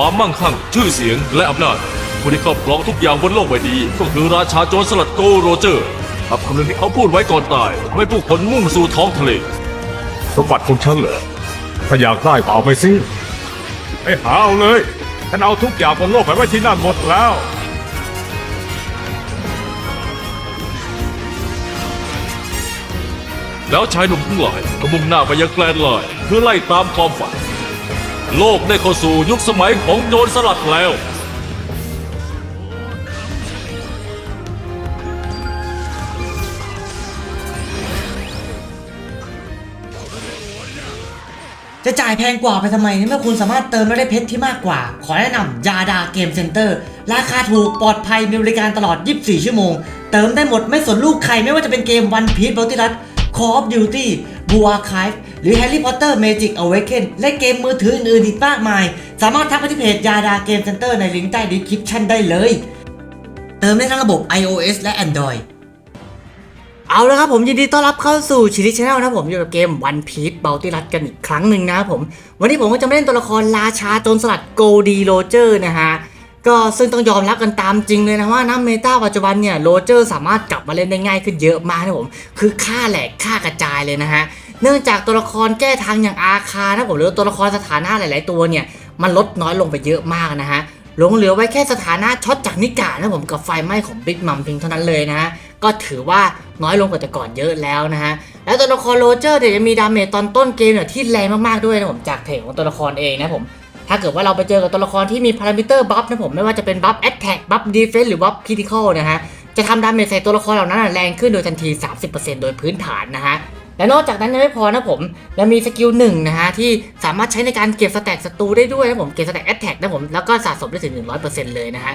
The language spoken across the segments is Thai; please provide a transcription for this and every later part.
ความมั่งคั่ง ชื่อเสียงและอำนาจผู้ที่ครอบครองทุกอย่างบนโลกใบนี้ก็คือราชาโจรสลัดโกโรเจอร์ครับคำนึงที่เขาพูดไว้ก่อนตายทำให้ผู้คนมุ่งสู่ท้องทะเลสมบัติของฉันเหรอถ้าอยากได้ก็เอาไปสิไปหาเอาเลยฉันเอาทุกอย่างบนโลกไปไว้ที่นั่นหมดแล้วแล้วชายหนุ่มทั้งหลายก็มุ่งหน้าไปยังแกลนไลน์เพื่อไล่ตามความฝัน โลกได้เข้าสู่ยุคสมัยของโจรสลัดแล้ว จะจ่ายแพงกว่าไปทำไมในเมื่อคุณสามารถเติมแล้วได้เพชรที่มากกว่า ขอแนะนำยาดาเกมเซ็นเตอร์ ราคาถูกปลอดภัยมีบริการตลอด 24 ชั่วโมง เติมได้หมดไม่สนลูกใครไม่ว่าจะเป็นเกม One Piece b a l t i r u s Call of Duty Blue Archive หรือ Harry Potter Magic Awaken และเกมมือถืออื่นๆอีกมากมาย สามารถทักไปที่เพจยาดาเกมเซ็นเตอร์ในลิงก์ใต้ดีคริปชันได้เลย เติมได้ทั้งระบบ iOS และ Android เอาละครับผมยินดีต้อนรับเข้าสู่ชิลิชแนลนะผมอยู่กับเกม One Piece b a l t i r u s กันอีกครั้งหนึ่งนะครับผม วันนี้ผมก็จะมาเล่นตัวละครราชาโจรสลัดโกดีโรเจอร์นะฮะ ก็ซึ่งต้องยอมรับกันตามจริงเลยนะว่าน้ำเมตาปัจจุบันเนี่ยโรเจอร์สามารถกลับมาเล่นได้ง่ายขึ้นเยอะมากนะผมคือค่าแหลกค่ากระจายเลยนะฮะเนื่องจากตัวละครแก้ทางอย่างอาคานะผมหรือตัวละครสถานะหลาย ๆ ตัวเนี่ยมันลดน้อยลงไปเยอะมากนะฮะหลงเหลือไว้แค่สถานะช็อตจากนิกานะผมกับไฟไหม้ของบิ๊กมัมเพียงเท่านั้นเลยนะฮะก็ถือว่าน้อยลงกว่าแต่ก่อนเยอะแล้วนะฮะแล้วตัวละครโรเจอร์เนี่ยจะมีดาเมจตอนต้นเกมเนี่ยที่แรงมากๆด้วยนะผมจากเพจของตัวละครเองนะผม ถ้าเกิดว่าเราไปเจอกับตัวละครที่มีพารามิเตอร์บัฟนะผมไม่ว่าจะเป็นบัฟแอตแทกบัฟดีเฟนส์หรือบัฟคริติคอลนะฮะจะทำดาเมจใส่ตัวละครเหล่านั้นแรงขึ้นโดยทันที 30%โดยพื้นฐานนะฮะและนอกจากนั้นยังไม่พอนะผมยังมีสกิลหนึ่งนะฮะที่สามารถใช้ในการเก็บสแต็กศัตรูได้ด้วยนะผมเก็บสแต็กแอตแทกนะผมแล้วก็สะสมได้ถึง 100%เลยนะฮะ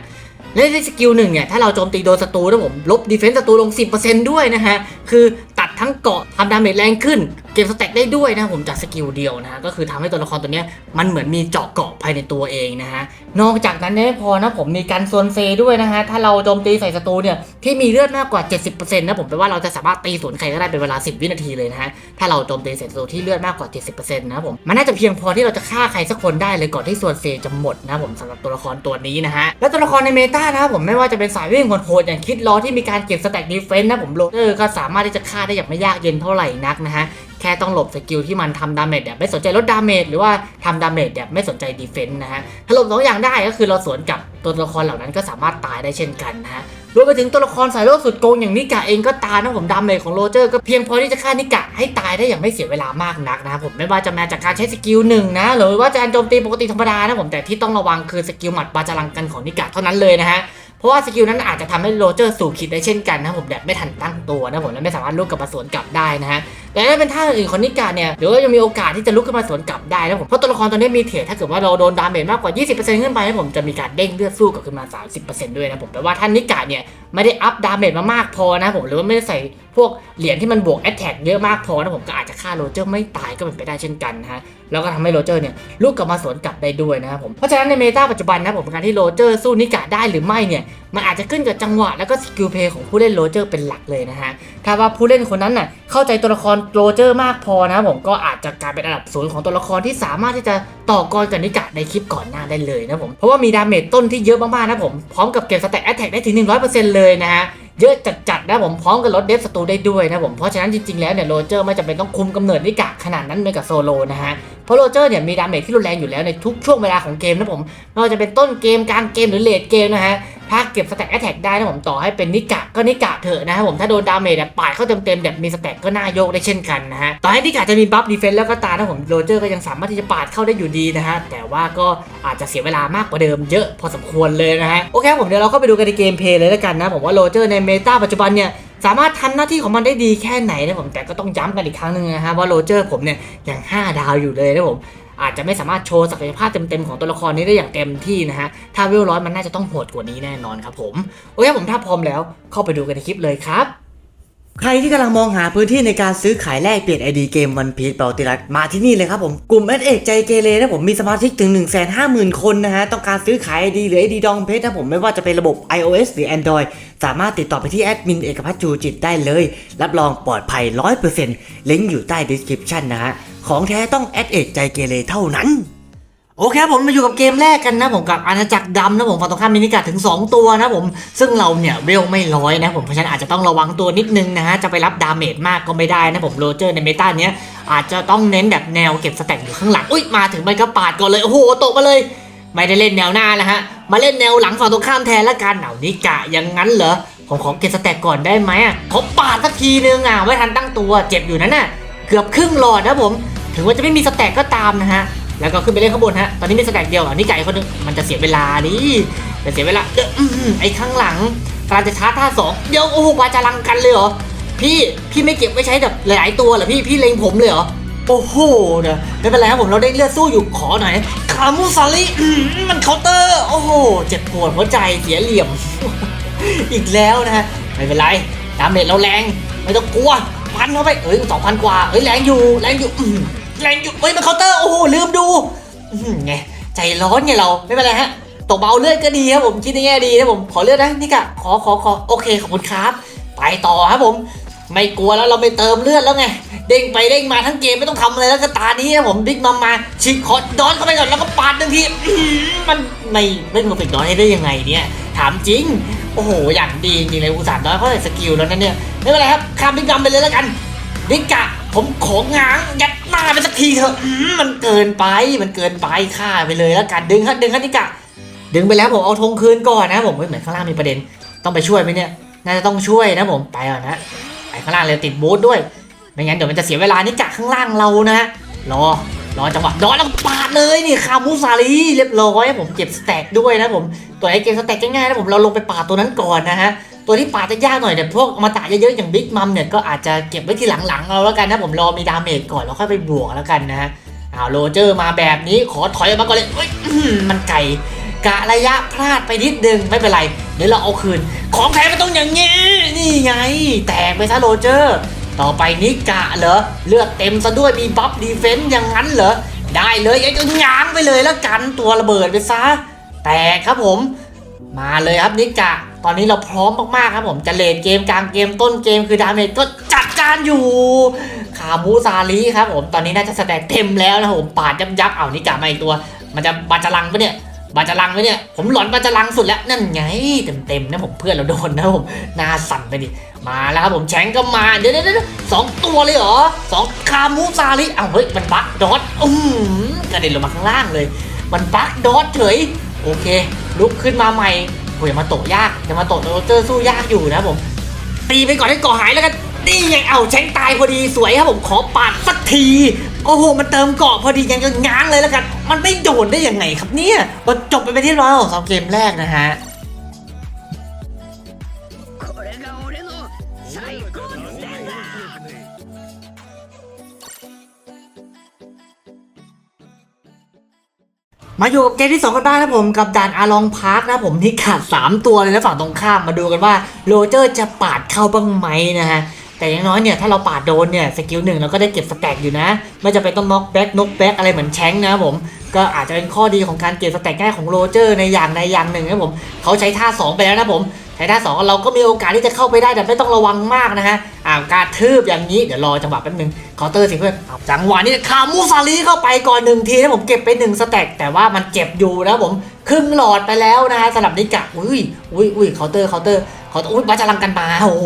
และในสกิลหนึ่งเนี่ยถ้าเราโจมตีโดนศัตรูนะผมลบดีเฟนส์ศัตรูลง 10%ด้วยนะฮะคือต ทั้งเกาะทำดาเมจแรงขึ้น เก็บสแต็กได้ด้วยนะผมจากสกิลเดียวนะฮะก็คือทำให้ตัวละครตัวนี้มันเหมือนมีเจาะเกาะภายในตัวเองนะฮะนอกจากนั้นไม่พอนะผมมีการโซนเฟด้วยนะฮะถ้าเราโจมตีใส่ศัตรูเนี่ยที่มีเลือดมากกว่า 70%นะผมแปลว่าเราจะสามารถตีสวนใครก็ได้เป็นเวลา 10 วินาทีเลยนะฮะถ้าเราโจมตีใส่ศัตรูที่เลือดมากกว่า 70%นะครับผมมันน่าจะเพียงพอที่เราจะฆ่าใครสักคนได้เลยก่อนที่ส่วนเฟจะหมดนะผมสำหรับตัวละครตัวนี้นะฮะและตัวละครในเมตานะครับผมไม่ว่าจะเป็นสายวิ่งโหดๆอย่างคิดล้อที่มีการเก็บสแต็กดีเฟนส์นะผมโรเตอร์ก็สามารถที่จะฆ่าได้อย่างไม่ยากเย็นเท่าไหร่นักนะฮะแค่ต้องหลบสกิลที่มันทำดาเมจแบบไม่สนใจลดดาเมจหรือว่าทำดาเมจแบบไม่สนใจดีเฟนต์นะฮะถ้าหลบสองอย่างได้ก็คือเราสวนกับตัวละครเหล่านั้นก็สามารถตายได้เช่นกันนะฮะรวมไปถึงตัวละครสายโลกสุดโกงอย่างนิกะเองก็ตายนะผมดาเมจของโรเจอร์ก็เพียงพอที่จะฆ่านิกะให้ตายได้อย่างไม่เสียเวลามากนักนะครับผมไม่ว่าจะมาจากการใช้สกิลหนึ่งนะหรือว่าจะการโจมตีปกติธรรมดานะผมแต่ที่ต้องระวังคือสกิลหมัดบาจารังกันของนิกะเท่านั้นเลยนะฮะ เพราะว่าสกิลนั้นอาจจะทำให้โรเจอร์สู่คิดได้เช่นกันนะผมแบบไม่ทันตั้งตัวนะผมและไม่สามารถลุกกลับมาสวนกลับได้นะฮะแต่ถ้าเป็นท่าอื่นของนิกาเนี่ยเดี๋ยวยังมีโอกาสที่จะลุกขึ้นมาสวนกลับได้นะผมเพราะตัวละครตัวนี้มีเทรดถ้าเกิดว่าเราโดนดาเมจมากกว่า 20%ขึ้นไปนะผมจะมีการเด้งเลือดสู้กลับขึ้นมา 30%ด้วยนะผมแปลว่าท่านนิกาเนี่ย ไม่ได้อัพดาเมจมามากพอนะผมหรือว่าไม่ได้ใส่พวกเหรียญที่มันบวกแอตแทกเยอะมากพอนะผมก็อาจจะฆ่าโรเจอร์ไม่ตายก็เป็นไปได้เช่นกันนะฮะแล้วก็ทำให้โรเจอร์เนี่ยลุกกลับมาสวนกลับได้ด้วยนะครับผมเพราะฉะนั้นในเมตาปัจจุบันนะผมการที่โรเจอร์สู้นิกาได้หรือไม่เนี่ย มันอาจจะขึ้นกับจังหวะแล้วก็สกิลเพย์ของผู้เล่นโรเจอร์เป็นหลักเลยนะฮะ ถ้าว่าผู้เล่นคนนั้นน่ะเข้าใจตัวละครโรเจอร์มากพอนะผมก็อาจจะกลายเป็นอันดับศูนย์ของตัวละครที่สามารถที่จะต่อกรกับนิกะในคลิปก่อนหน้าได้เลยนะผม เพราะว่ามีดาเมจต้นที่เยอะมากๆนะผม พร้อมกับเก็บสแต็กแอตแทกได้ถึง 100%เลยนะฮะเยอะจัดๆนะผมพร้อมกับลดเดฟสตูได้ด้วยนะผมเพราะฉะนั้นจริงๆแล้วเนี่ยโรเจอร์ไม่จำเป็นต้องคุมกำเนิดนิกะขนาดนั้นเหมือนกับโซโลนะฮะเพราะโรเจอร์เนี่ยมีดาเมจที่รุนแรงอยู่แล้วในทุกช่วงเวลาของเกมนะผมไม่ว่าจะเป็นต้นเกมกลางเกมหรือเลดเกมนะฮะถ้าเก็บสแต็กแอตแทกได้นะผมต่อให้เป็นนิกะก็นิกะเถอะนะครับผมถ้าโดนดาเมจแบบปาดเข้าเต็มๆแบบมีสแต็กก็น่าโยกได้เช่นกันนะฮะต่อให้นิกะจะมีบัฟดีเฟนส์แล้วก็ตามนะผมโรเจอร์ก็ยังสามารถที่จะปาดเข้าได้อยู่ดีนะฮะแต่ว่าก็อาจจะเสียเวลามากกว่าเดิมเยอะพอสมควรเลยนะฮะโอเคผมเดี๋ยวเราก็ไปดูกันในเกมเพลย์เลยแล้วกันนะผมว่าโรเจอร์ในเมตาปัจจุบันเนี่ย สามารถทำหน้าที่ของมันได้ดีแค่ไหนนะผมแต่ก็ต้องย้ำกันอีกครั้งหนึ่งนะฮะว่าโรเจอร์ผมเนี่ยอย่าง 5 ดาวอยู่เลยนะผมอาจจะไม่สามารถโชว์ศักยภาพเต็มๆของตัวละครนี้ได้อย่างเต็มที่นะฮะ ถ้าเวลร้อยมันน่าจะต้องโหดกว่านี้แน่นอนครับผม โอเคผมถ้าพร้อมแล้วเข้าไปดูกันในคลิปเลยครับ ใครที่กำลังมองหาพื้นที่ในการซื้อขายแลกเปลี่ยนไอดีเกมวันพี e เปาติรัสมาที่นี่เลยครับผมกลุ่มเอสเอกใจเกเรนะผมมีสมาชิกถึง 1 5 0 0 0 0 คนนะฮะ ต้องการซื้อขายไอดีหรือไอดีดองเพชรนะผมไม่ว่าจะเป็นระบบ iOS หรือ Android สามารถติดต่อไปที่แอดมินเอกพัฒน์จูจิตได้เลย รับรองปลอดภัย 100%ลิงก์อยู่ใต้ description นะฮะของแท้ต้องแอดเอกใจเกเรเท่านั้น โอเคครับผมมาอยู่กับเกมแรกกันนะผมกับอาณาจักรดำนะผมฝั่งตรงข้ามมินิกาถึง 2 ตัวนะผมซึ่งเราเนี่ยเวลไม่ร้อยนะผมเพราะฉะนั้นอาจจะต้องระวังตัวนิดนึงนะฮะจะไปรับดาเมจมากก็ไม่ได้นะผมโรเจอร์ในเมตาเนี้ยอาจจะต้องเน้นแบบแนวเก็บสแต็กอยู่ข้างหลังอุ้ยมาถึงมันก็ปาดก่อนเลยโอ้โหตกมาเลย ไม่ได้เล่นแนวหน้าแล้วฮะมาเล่นแนวหลังฝั่งตรงข้ามแทนละกันเอานิกะอย่างนั้นเหรอผมขอเก็บสแต็กก่อนได้ไหมอะเขอปาดสักทีนึงอะไม่ทันตั้งตัวเจ็บอยู่นั่นน่ะเกือบครึ่งหลอดนะผม ถึงว่าจะไม่มีสแต็กก็ตามนะฮะ แล้วก็ขึ้นไปเล่นข้างบนฮะ ตอนนี้มีสแต็กเดียวอันนี้ไก่คนหนึงมันจะเสียเวลาดิจะเสียเวลาเดี๋ยวอื้อไอ้ข้างหลังกำลังจะชาร์จท่าสองเดี๋ยวโอ้โหกว่าจะลังกันเลยเหรอ พี่พี่ไม่เก็บไว้ใช้แบบหลายๆตัวเหรอพี่พี่เล็งผมเลยเหรอ โอ้โหเดี๋ยวไม่เป็นไรครับผมเราได้เลือดสู้อยู่ขอหน่อยคามูซาริอื้อหือมันเคาน์เตอร์ โอ้โห เจ็บปวดหัวใจเสียเหลี่ยม อีกแล้วนะฮะไม่เป็นไรดาเมจเราแรง ไม่ต้องกลัวพันเข้าไปเอ้ยสองพันกว่าเอ้ยแรงอยู่แรงอยู่อื แรงอยู่เอ้ยมันเคาน์เตอร์โอ้โหลืมดูอื้อหือไงใจร้อนไงเราไม่เป็นไรฮะตกเบาเลือดก็ดีครับผมคิดในแง่ดีนะผมขอเลือดนะนี่กะขอขอขอโอเคขอบคุณครับ ไปต่อครับผม ไม่กลัวแล้วเราไม่เติมเลือดแล้วไงเด้งไปเด้งมาทั้งเกมไม่ต้องทำอะไรแล้วก็ตานี้นะผมบิ๊กมามาฉีกคอดอนเข้าไปก่อนแล้วก็ปาดหนึ่งทีอื้อหือมันไม่ไม่เพอร์เฟกต์ดอนให้ได้ยังไงเนี่ยถามจริง โอ้โห อย่างดีจริงเลยอุตส่าห์น้อยเขาใส่สกิลแล้วนั่นเนี่ยไม่เป็นไรครับข้ามบิ๊กดำไปเลยแล้วกันนิกะ ผมของง้างยัดหน้าไปสักทีเถอะอื้อมันเกินไปมันเกินไปฆ่าไปเลยแล้วกันดึงครับดึงครับนิกะ ดึงไปแล้วผมเอาธงคืนก่อนนะผมเฮ้ยเหมือนข้างล่างมีประเด็น ต้องไปช่วยไหมเนี่ยน่าจะต้องช่วยนะผมไปก่อนนะไปข้างล่างเลยติดบูทด้วยไม่งั้นเดี๋ยวมันจะเสียเวลานี่กะข้างล่างเรานะรอรอจังหวะดอนแล้วปาดเลยนี่คามูซารีเรียบร้อยผมเก็บสแต็กด้วยนะผมตัวไอ้เกมสแต็กง่ายๆนะผมเราลงไปปาดตัวนั้นก่อนนะฮะ ตัวที่ปาดจะยากหน่อยแต่พวกมาตะเยอะๆอย่างบิ๊กมัมเนี่ยก็อาจจะเก็บไว้ทีหลังๆเอาแล้วกันนะผมรอมีดาเมจก่อนแล้วค่อยไปบวกแล้วกันนะฮะอ้าวโรเจอร์มาแบบนี้ขอถอยออกมาก่อนเลยมันไก่กะระยะพลาดไปนิดนึงไม่เป็นไร เดี๋ยวเราเอาคืน ของแท้มันต้องอย่างนี้นี่ไง แตกไปซะโรเจอร์ ต่อไปนิกะเหรอเลือดเต็มซะด้วยมีบัฟดีเฟนต์อย่างนั้นเหรอได้เลยไอ้ก็ง้างไปเลยแล้วกันตัวระเบิดไปซะแตกครับผม มาเลยครับนิกะ ตอนนี้เราพร้อมมากๆครับผมจะเลดเกมกลางเกมต้นเกมคือดาเมจก็จัดการอยู่ขามูซาลีครับผมตอนนี้น่าจะสแต็กเต็มแล้วนะผมปาดยับยับๆเอานิกะมาอีกตัว มันจะบาจารังปะเนี่ยบาจารังไหมเนี่ยผมหลอนบาจารังสุดแล้วนั่นไงเต็มๆนะผมเพื่อนเราโดนนะผมน้าสั่นไปดิมาแล้วครับผมแชงก็มาเดี๋ยวเดี๋ยวเดี๋ยวสองตัวเลยเหรอสองคามูซาลิอ้าวเฮ้ยมันบักดอทอืมกระเด็นลงมาข้างล่างเลย มันบักดอทเฉยโอเค ลุกขึ้นมาใหม่ อ้ยมาโตะยากจะมาโตะโรเจอร์สู้ยากอยู่นะผม ตีไปก่อนให้ก่อหายแล้วกันนี่ไงเอาแชงตายพอดีสวยครับผมขอปาดสักที โอ้โห มันเติมเกาะพอดียังก็ง้างเลยแล้วกัน มันไม่โดนได้ยังไงครับเนี่ยก็จบไปเป็นที่ร้อยของสองเกมแรกนะฮะ มาอยู่กับเกมที่ 2 กันบ้างนะผมกับด่านอาลองพาร์คนะผมที่ขาด 3 ตัวเลยนะฝั่งตรงข้ามมาดูกันว่าโรเจอร์จะปาดเข้าบ้างไหมนะฮะแต่อย่างน้อยเนี่ยถ้าเราปาดโดนเนี่ยสกิลหนึ่งเราก็ได้เก็บสแต็กอยู่นะ ไม่จะเป็นต้องน็อกแบ็กนกแบ็กอะไรเหมือนแชงนะผมก็อาจจะเป็นข้อดีของการเก็บสแต็กง่ายของโรเจอร์ในอย่างใดอย่างหนึ่งนะผมเขาใช้ท่า 2 ไปแล้วนะผม ใช้ท่าสองเราก็มีโอกาสที่จะเข้าไปได้แต่ไม่ต้องระวังมากนะฮะอ่าการทืบอย่างนี้เดี๋ยวรอจังหวะแป๊บนึงเคาน์เตอร์สิเพื่อนจังหวะนี้คามูซาลีเข้าไปก่อนหนึ่งทีนะผมเก็บไปหนึ่งสแต็กแต่ว่ามันเจ็บอยู่นะผมครึ่งหลอดไปแล้วนะฮะสำหรับนิกะอุ้ยอุ้ยอุ้ยเคาน์เตอร์เคาน์เตอร์เคาน์เตอร์อุ้ยบาจะลังกันมาโอ้โห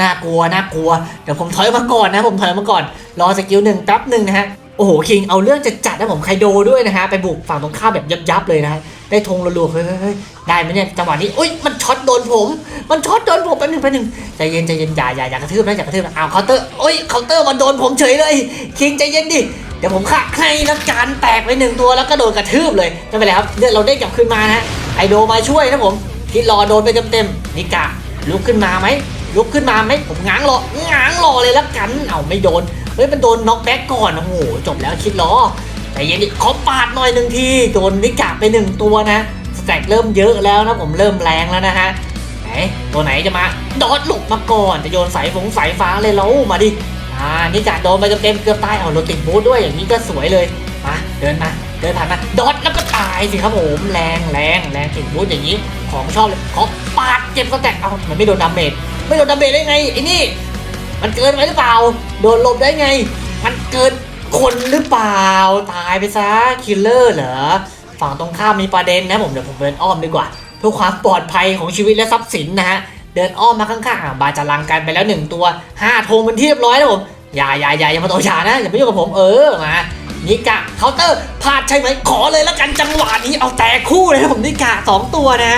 น่ากลัวน่ากลัวเดี๋ยวผมถอยมาก่อนนะผมถอยมาก่อน รอสกิลหนึ่งแป๊บหนึ่งนะฮะ โอ้โหคิงเอาเรื่องจะจัดนะผมไคโดด้วยนะฮะไปบุกฝั่งตรงข้ามแบบยับๆเลยนะได้ธงรัวๆเฮ้ยได้ไหมเนี่ยจังหวะนี้อุ้ยมันช็อตโดนผม มันช็อตโดนผมแป๊บหนึงแป๊บหนึงใจเย็นใจเย็นอย่าอย่าอย่ากระทืบนะอย่ากระทืบนะอ้าวเคาน์เตอร์โอ้ยเคาน์เตอร์มันโดนผมเฉยเลยคิงใจเย็นดิเดี๋ยวผมฆ่าให้แล้วการแตกไปหนึ่งตัวแล้วก็โดนกระทืบเลยไม่เป็นไรครับเนี่ยเราได้กลับขึ้นมานะไอโดมาช่วยนะผมคิดรอโดนไปเต็มๆนิกะลุกขึ้นมาไหมลุกขึ้นมาไหมผมง้างรอง้างรอเลยแล้วกันเอาไม่โดน เฮ้ยมันโดนน็อกแบ็กก่อน โอ้โห จบแล้วคิดรอใจเย็นดิขอปาดหน่อยหนึ่งที โดนนิกะไปหนึ่งตัวนะ สแต็กเริ่มเยอะแล้วนะ ผมเริ่มแรงแล้วนะฮะ ไหน ตัวไหนจะมา ดอดหลบมาก่อน จะโยนสายฟงสายฟ้าเลยแล้วมาดิ อ่านี่จัดโดนไปเต็มเกือบตาย เอารถติดบูธด้วย อย่างนี้ก็สวยเลย มา เดินมา เดินผ่านมา ดอดแล้วก็ตายสิครับผม แรงแรงแรงติดบูธอย่างนี้ ของชอบเลย ขอปาดเจ็บสแต็ก เอามันไม่โดนดาเมจ ไม่โดนดาเมจได้ไงไอ้นี่ มันเกินไปหรือเปล่า โดนหลบได้ไง มันเกินคนหรือเปล่า ตายไปซะ คิลเลอร์เหรอ ฝั่งตรงข้ามมีประเด็นนะผมเดี๋ยวผมเดินอ้อมดีกว่า เพื่อความปลอดภัยของชีวิตและทรัพย์สินนะฮะ เดินอ้อมมาข้างๆบาจะลังกันไปแล้วหนึ่งตัวห้าธงเป็นที่เรียบร้อยแล้วผม อย่าอย่าอย่าอย่ามาโตชานะ อย่ามายุ่งกับผมเออมานิกะเคาน์เตอร์พลาดใช่ไหมขอเลยแล้วกันจังหวะนี้เอาแต่คู่เลยนะผมนิกะสองตัวนะ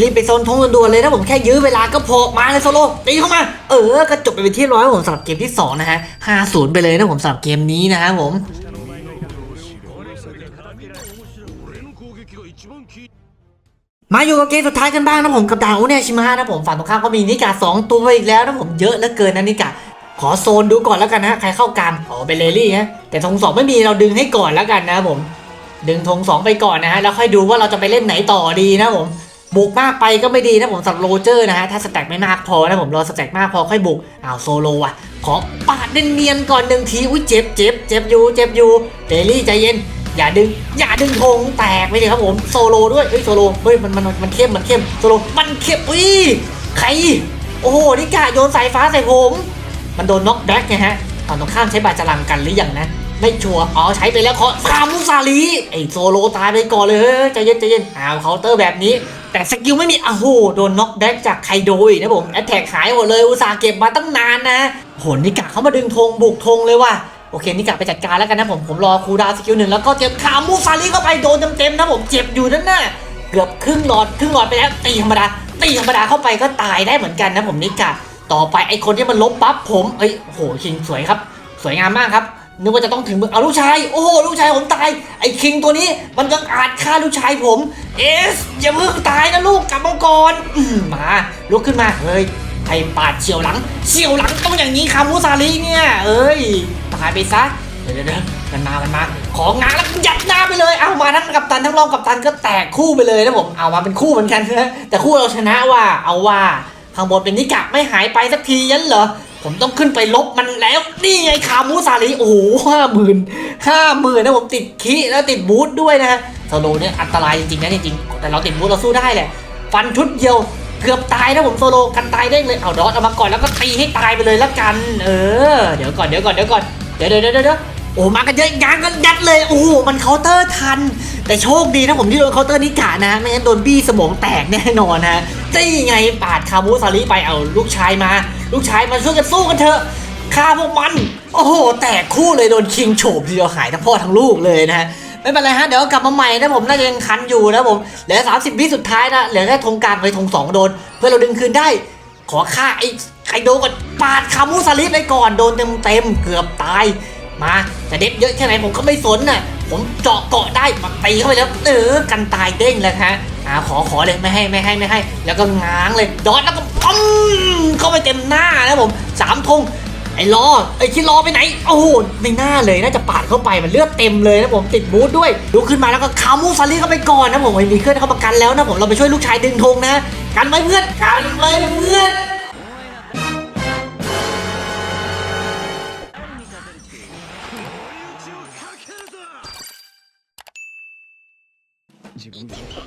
รีบไปโซนทงด่วนๆเลยนะผมแค่ยื้อเวลาก็พอมาเลยโซโล่ตีเข้ามา เออก็จบไปเป็นที่ร้อยผมสำหรับเกมที่สองนะฮะห้าศูนย์ไปเลยนะผมสำหรับเกมนี้นะฮะผมมาอยู่กับเกมสุดท้ายกันบ้างนะผมกับดาวเนี่ยชิมะนะผมฝั่งตรงข้ามก็มีนิกาสองตัวอีกแล้วนะผมเยอะเหลือเกินนะนิกาขอโซนดูก่อนแล้วกันนะใครเข้ากลางอ๋อเป็นเลลี่ฮะแต่ธงสองไม่มีเราดึงให้ก่อนแล้วกันนะผม ดึงธงสองไปก่อนนะฮะแล้วค่อยดูว่าเราจะไปเล่นไหนต่อดีนะผม บุกมากไปก็ไม่ดีนะผมสำหรับโรเจอร์นะฮะถ้าสแต็กไม่มากพอนะผมรอสแต็กมากพอค่อยบุกอ้าวโซโลอะขอปาดเนียนๆก่อนหนึ่งทีอุ้ยเจ็บเจ็บเจ็บอยู่เจ็บอยู่เดลี่ใจเย็นอย่าดึง อย่าดึงธงแตกไปเลยครับผมโซโลด้วยเฮ้ยโซโลเฮ้ยมันมันมันเข้มมันเข้มโซโลมันเข้มอุ้ยใครโอ้โหนี่กะโยนสายฟ้าใส่ผม มันโดนน็อกแบ็กไงฮะตอนตรงข้ามใช้บาจารังกันหรือยังนะไม่ชัวร์อ๋อใช้ไปแล้วขอซามุซาลีไอโซโลตายไปก่อนเลยเฮ้ยใจเย็นใจเย็นอ้าวเคาน์เตอร์แบบนี้ แต่สกิลไม่มีอ้โหโดนน็อกแบ็กจากไคโดอีกนะผมแอตแทกหายหมดเลยอุตส่าห์เก็บมาตั้งนานนะโหนี่กะเขามาดึงธงบุกธงเลยว่ะโอเคนี่กะไปจัดการแล้วกันนะผมผมรอคูดาวสกิลหนึ่งแล้วก็เจ็บขามูซาลีเข้าไปโดนเต็มๆนะผมเจ็บอยู่นั่นน่ะเกือบครึ่งหลอดครึ่งหลอดไปแล้วตีธรรมดาตีธรรมดาเข้าไปก็ตายได้เหมือนกันนะผมนิกะต่อไปไอคนที่มันลบปั๊บผมเอ้ยโหคิงสวยครับ สวยงามมากครับ นึกว่าจะต้องถึงมือเอาลูกชาย โอ้โหลูกชายผมตาย ไอคิงตัวนี้มันยังอาจฆ่าลูกชายผม เอสอย่าเพิ่งตายนะลูกกลับมาก่อนมาลุกขึ้นมาเฮ้ยไอปาดเฉียวหลังเฉียวหลังต้องอย่างนี้คามุซาลีเนี่ย เอ้ยตายไปซะเดี๋ยวเดี๋ยวมันมา มันมา ของงานแล้วยัดหน้าไปเลย เอามาทั้งกัปตันทั้งรองกัปตันก็แตกคู่ไปเลยนะผม เอามาเป็นคู่เหมือนกันนะแต่คู่เราชนะว่า เอาว่าข้างบนเป็นนิกะไม่หายไปสักทียันเหรอ ผมต้องขึ้นไปลบมันแล้ว นี่ไงขามูซาลีโอ้โหห้าหมื่นห้าหมื่นนะผมติดคีแล้วติดบูทด้วยนะฮะโซโลเนี่ยอันตรายจริงๆนะจริงๆแต่เราติดบูทเราสู้ได้แหละฟันชุดเดียวเกือบตายนะผมโซโลกันตายได้เลยเอาดอทเอามาก่อนแล้วก็ตีให้ตายไปเลยละกัน เออเดี๋ยวก่อนเดี๋ยวก่อนเดี๋ยวก่อนเดี๋ยวเดี๋ยวเดี๋ยวเดี๋ยวโอ้มากันเยอะยางกันยัดเลยโอ้โหมันเคาน์เตอร์ทัน แต่โชคดีนะผมที่โดนเคาน์เตอร์นิกะนะไม่งั้นโดนบี้สมองแตกแน่นอนฮะนี่ไงปาดคามูซาริไปเอาลูกชายมา ลูกชายมาช่วยกันสู้กันเถอะฆ่าพวกมัน โอ้โห แตกคู่เลยโดนคิงโฉบทีเดียวหายทั้งพ่อทั้งลูกเลยนะฮะไม่เป็นไรฮะ เดี๋ยวกลับมาใหม่นะผมน่าจะยังคันอยู่นะผมเหลือ 30 วิสุดท้ายนะเหลือแค่ธงกลางไปธงสองโดน เพื่อเราดึงคืนได้ ขอฆ่าไอ้ไคโดก่อนปาดคามูซาริไปก่อนโดนเต็มเต็มๆเกือบตายมาแต่เด็บเยอะแค่ไหนผมก็ไม่สนน่ะผมเจาะเกาะได้มาตีเข้าไปแล้วเออกันตายเด้งเลยฮะ่าขอขอเลยไม่ให้ไม่ให้ไม่ให้ แล้วก็ง้างเลยดอทแล้วก็ปั๊มเข้าไปเต็มหน้านะผมสามทงไอ้ล้อไอ้ที่ล้อไปไหนโอ้โหไม่น่าเลยน่าจะปาดเข้าไปมันเลือดเต็มเลยนะผมติดบูธด้วยลุกขึ้นมาแล้วก็คามูฟารี่เข้าไปก่อนนะผมไอ้มีเคลื่อนเข้าประกันแล้วนะผมเราไปช่วยลูกชายดึงทงนะ กันไว้เพื่อนกันไว้เพื่อน自分で